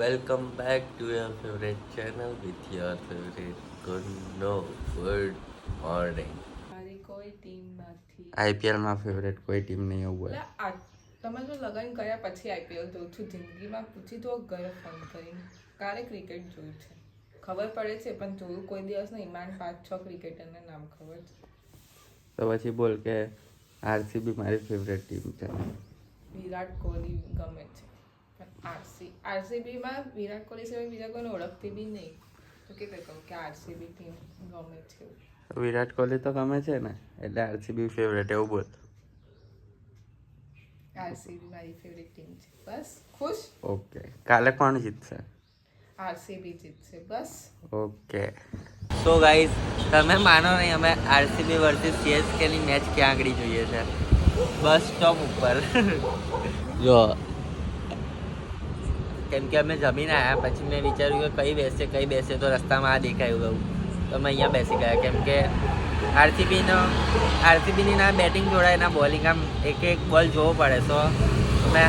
Welcome back to your favourite channel with your favourite good no good morning મારી કોઈ team નથી. IPL favourite કોઈ team નહીં એવું આ તમે જો લગ્ન કર્યા પછી આઈપીએલ જોઉં છું જિંદગીમાં પૂછી તો ગયો ફોન કરીને. ક્યારે ક્રિકેટ જોયું છે? ખબર પડે છે પણ જોયું કોઈ દિવસ નહીં ઈમાન પાંચ છ ક્રિકેટરના નામ ખબર છે. તો પછી બોલ કે આરસીબી મારી ફેવરેટ ટીમ છે. વિરાટ કોહલી ગમે છે. આરસી આરસીબીમાં વિરાટ કોહલી સિવાય બીજા કોઈને ઓળખતી બી નહીં. તો કે કહું કે આરસીબી ટીમ ગમે છે વિરાટ કોહલી તો ગમે છે ને એટલે આરસીબી ફેવરેટ એવું બોલ. આરસીબી મારી ફેવરેટ ટીમ છે. બસ ખુશ? ઓકે કાલે કોણ જીતશે? આરસીબી જીતશે બસ. ઓકે. સો ગાઈઝ તમે માનો નહીં અમે આરસીબી વર્સિસ સીએસકેની મેચ ક્યાં આગળ જોઈએ છે? બસ સ્ટોપ ઉપર. જો કેમ કે અમે જમીને આવ્યા પછી મેં વિચાર્યું કે કઈ બેસે કઈ બેસે તો રસ્તામાં આ દેખાયું ગયું. તો અમે અહીંયા બેસી ગયા, કેમ કે આરસીબીનો, આરસીબીની ના બેટિંગ જોડાય ના બોલિંગ આમ એક એક બોલ જોવો પડે, તો અમે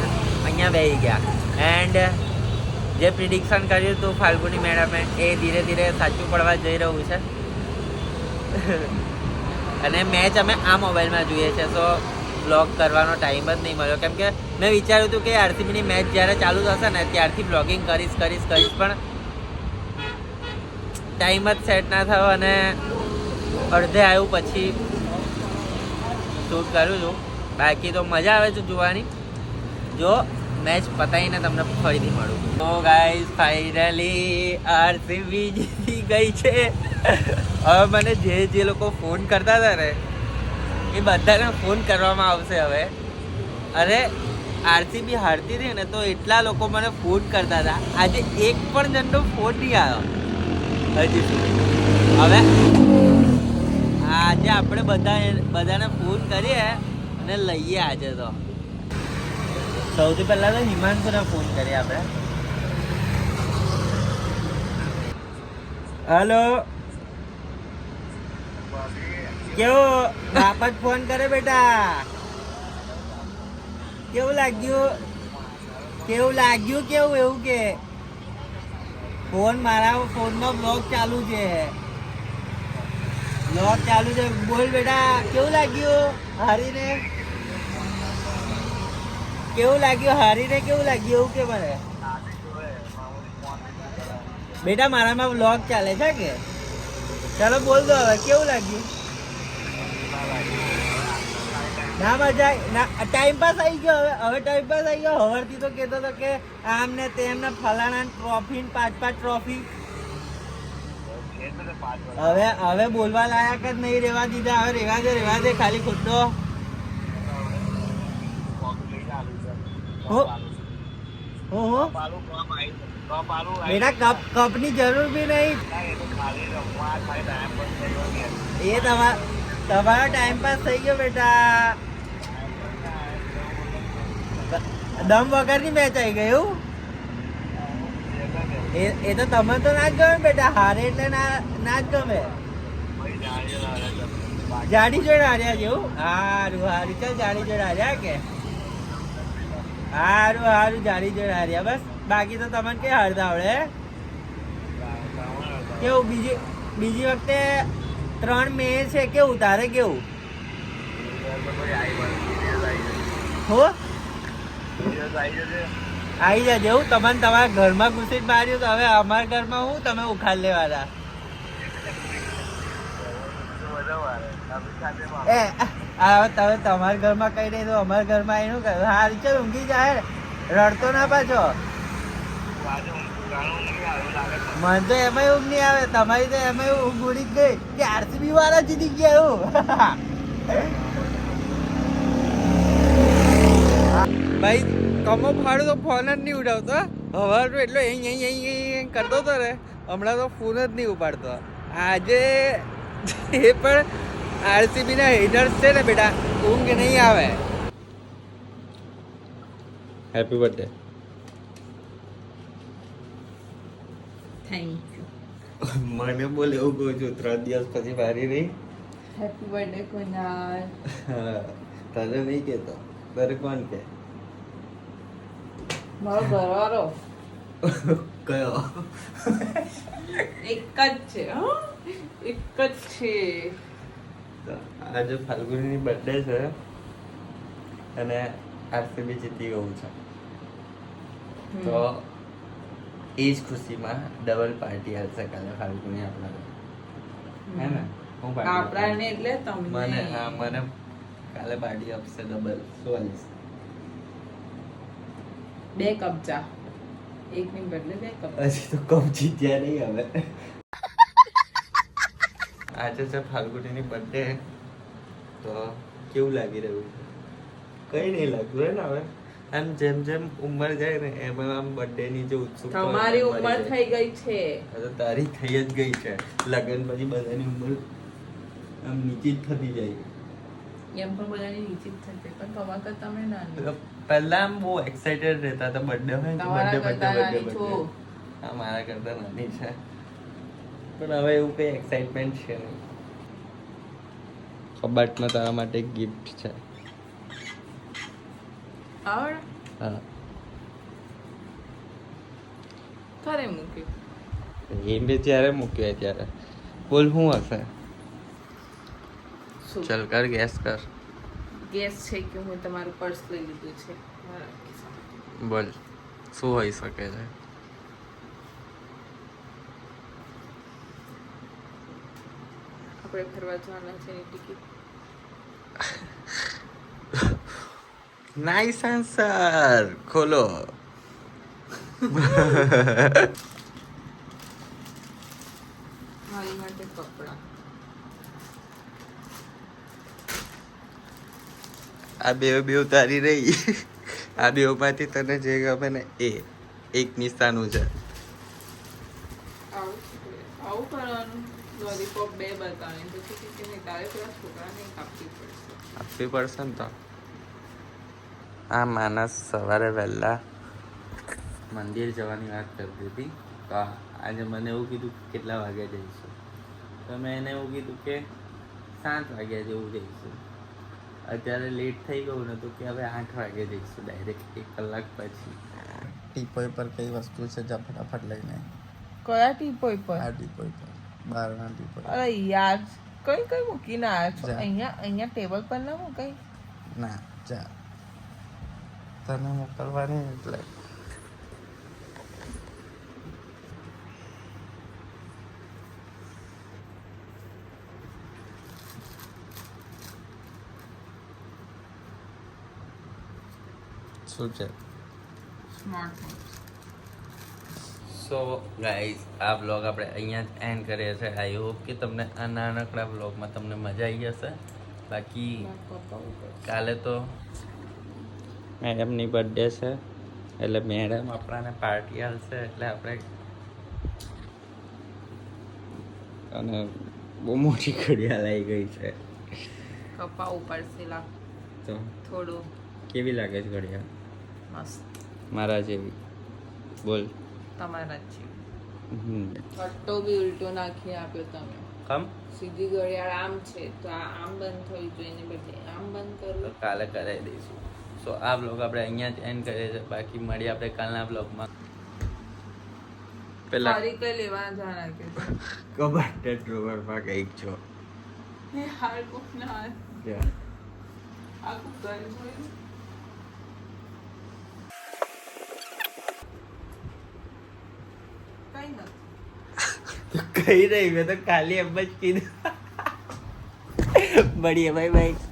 અહીંયા બેસી ગયા. એન્ડ જે પ્રિડિક્શન કર્યું હતું ફાલ્ગુની મેડમે, એ ધીરે ધીરે સાચું પડવા જઈ રહ્યું છે. અને મેચ અમે આ મોબાઈલમાં જોઈએ છે, તો બ્લોગ કરવાનો ટાઈમ જ નહીં મળ્યો. કેમ કે મેં વિચાર્યું હતું કે આરસીબીની મેચ જ્યારે ચાલુ થશે ને ત્યારથી બ્લોગિંગ કરીશ કરીશ કરીશ, પણ ટાઈમ જ સેટ ના થયો અને અડધે આવ્યું પછી શૂટ કરું છું. બાકી તો મજા આવે છે જોવાની. જો મેચ પતાવીને તમને ફરીથી મળું. તો ગાઈઝ ફાઇનલી આરસીબી જીતી ગઈ છે. હવે મને જે જે લોકો ફોન કરતા હતા ને એ બધાને ફોન કરવામાં આવશે હવે. અરે આરસીબી હારતી હતી ને તો એટલા લોકો મને ફોન કરતા હતા. આજે એક પણ જણનો ફોન નહીં આવ્યો. હજી હવે આજે આપણે બધા બધાને ફોન કરીએ અને લઈએ આજે તો. સૌથી પહેલા તો હિમાંશુને ફોન કરીએ આપણે. હેલો. કેવો? બાપ જ ફોન કરે બેટા. કેવું લાગ્યું? કેવું લાગ્યું કેવું એવું કે? ફોન મારા ફોનમાં બ્લોગ ચાલુ છે. બ્લોગ ચાલુ છે. બોલ બેટા કેવું લાગ્યું? હારીને. કેવું લાગ્યું? હારીને કેવું લાગ્યું એવું કે મને? બેટા મારામાં બ્લોગ ચાલે છે કે? ચાલો બોલ દો હવે કેવું લાગ્યું? ના મજા ના ટાઈમ પાસ આવી ગયો. હવે હવે ટાઈમ પાસ આવી ગયો. હવારથી તો કહેતો હતો કે આમ ને તેમ ને ફલાણા ટ્રોફી ને પાંચ પાંચ ટ્રોફી હવે હવે બોલવા લાયક જ નહીં રેવા દીધા. હવે રેવા દે રેવા દે ખાલી હું? હું કપ કપની જરૂર બી નહીં. એ તમાર તમારો ટાઈમ પાસ થઈ ગયો બેટા. દમ વગરની મેચ આવી ગઈ એવું? એ એ તો તમે તો ના જ ગમે બેટા હારે એટલે ના ના જ ગમે. જાડી જોડે હાર્યા જેવું હારું હારું ચાલ જાડી જોડે હાર્યા કે? હારું હારું જાડી જોડે હાર્યા બસ. બાકી તો તમને કે હારતા આવડે. કેવું બીજી બીજી વખતે ત્રણ મે છે કેવું? તારે કેવું? હો? આવી જજે હું તમને તમારા ઘરમાં ઘૂસીને માર્યું તો હવે અમારા ઘરમાં હું? તમે ઉખાડ લેવાના આ તમે તમારા ઘરમાં કઈ નહીં તો અમારા ઘરમાં એનું હા ચાલ, ઊંઘી જાય રડતો ના પાછો. મને તો એમાં ઊંઘ નહીં આવે. તમારી તો એમાં ઊંઘ ઉડી જ ગઈ. કે આરસીબી વાળા જીતી ગયા હું. ભાઈ કમો ફાડું તો ફોન જ નહીં ઉડાવતો. હવારનો એટલો અહીં અહીં અહીં અહીં કરતો હતો ને હમણાં તો ફોન જ નહીં ઉપાડતો. આજે એ પણ આરસીબીના હેટર્સ છે ને બેટા ઊંઘ નહીં આવે. Happy birthday thank you. મને બોલે એવું કહું છું ત્રણ દિવસ પછી મારી નહીં હેપી બર્થડે કુનાલ તને નહીં કહેતો. તારે કોણ કે મારો ઘરવાળો. કયો? એક જ છે એક જ છે. આજે ફાલ્ગુની બર્થડે છે અને આરસીબી જીતી ગયું છે. તો એ જ ખુશીમાં ડબલ પાર્ટી આવશે કાલે ફાલ્ગુની આપણા હે ને? હું આપણાને એટલે તમને. મને હા મને કાલે પાર્ટી આપશે ડબલ શું બે કપ ચા. એકની બદલે બે કપ હજી તો કપ જીત્યા નહીં હવે. આજે છે ફાલ્ગુનીની બર્થડે તો કેવું લાગી રહ્યું છે? કઈ નહીં લાગતું હે ને હવે? આમ જેમ જેમ ઉંમર જાય ને એમ આમ બર્થડે ની જે ઉત્સુકતા તમારી ઉંમર થઈ ગઈ છે. હવે તો તારી થઈ જ ગઈ છે. લગન પછી બધાની ઉંમર આમ નીચે જ થતી જાય. એમ પણ બધાની નીચે જ થતી પણ તમારા કરતા તમે નાની. પહેલા આમ બહુ એક્સાઇટેડ રહેતા હતા. બર્થડે હોય તો બર્થડે બર્થડે બર્થડે. હા મારા કરતા નાની છે. પણ હવે એવું કઈ એક્સાઇટમેન્ટ છે નહીં. કબાટમાં તારા માટે ગિફ્ટ છે. આવડ હા ખરે મૂક્યું એ મેં જ્યારે મૂક્યો ત્યારે બોલ શું હશે ચલ કર ગેસ કર ગેસ છે કે હું તમારું પર્સ લઈ લીધું છે. બોલ શું હોઈ શકે છે આપણે ફરવા જવાના છે ટિકિટ નાઇસ આન્સર ખોલો મારી માટે કપડાં. આ બે બે તારી રહી. આ બે માંથી તને જે ગમે ને એ. એક નિશાનું છે. આવું કરવાનું. લોલીપોપ બે બતાવે પછી કે કે નહીં તારે પેલા છોકરાને કાપવી પડશે. આપવી પડશે ને તો. આ માણસ સવારે વહેલા મંદિર જવાની વાત કરતી હતી. તો આજે મને એવું કીધું કે કેટલા વાગ્યા જઈશું? તો મેં એને એવું કીધું કે સાત વાગ્યા જેવું જઈશું. અત્યારે લેટ થઈ ગયું ને તો કે હવે આઠ વાગે જઈશું ડાયરેક્ટ એક કલાક પછી. ટીપોય પર કઈ વસ્તુ છે જા ફટાફટ લઈને. કયા ટીપોય પર? આ ટીપોય પર. બારના ટીપોય અરે યાર કઈ કઈ મૂકીને આવ્યા છો? અહીંયા અહીંયા ટેબલ પર ના મૂકાય? ના જા. તને મોકલવાની એટલે. શું છે? સો ગાઈઝ આ બ્લોગ આપણે અહીંયા જ એન્ડ કરીએ છીએ. આઈ હોપ કે તમને આ નાનકડા બ્લોગમાં તમને મજા આવી હશે. બાકી કાલે તો મેડમની બર્થડે છે. એટલે મેડમ આપણાને પાર્ટી આવશે એટલે આપણે અને બહુ મોટી ઘડિયાળ આવી ગઈ છે. કપા ઉપડશે લા. તો થોડું. કેવી લાગે છે ઘડિયાળ? મસ્ત. મારા જેવી. બોલ. તમારા જ છે હમ. પટ્ટો બી ઉલટો નાખી આપ્યો તમે. કમ? સીધી ઘડિયાળ આમ છે તો આ આમ બંધ થવી જોઈએ ને બદલે આમ બંધ કરવું. કાલે કરાવી દઈશું. સો આ બ્લોગ આપણે અહીંયા જ એન્ડ કરીએ છીએ. બાકી મળીએ આપણે કાલના બ્લોગમાં પેલા ફરી કઈ લેવા જવાના કે કબાટ ડ્રોવરમાં કંઈક છો હે હાલ કોક ના. આ કોક ગઈ જોયું. કઈ નથી નહીં મેં તો ખાલી એમ જ કીધું. મળીએ ભાઈ બાય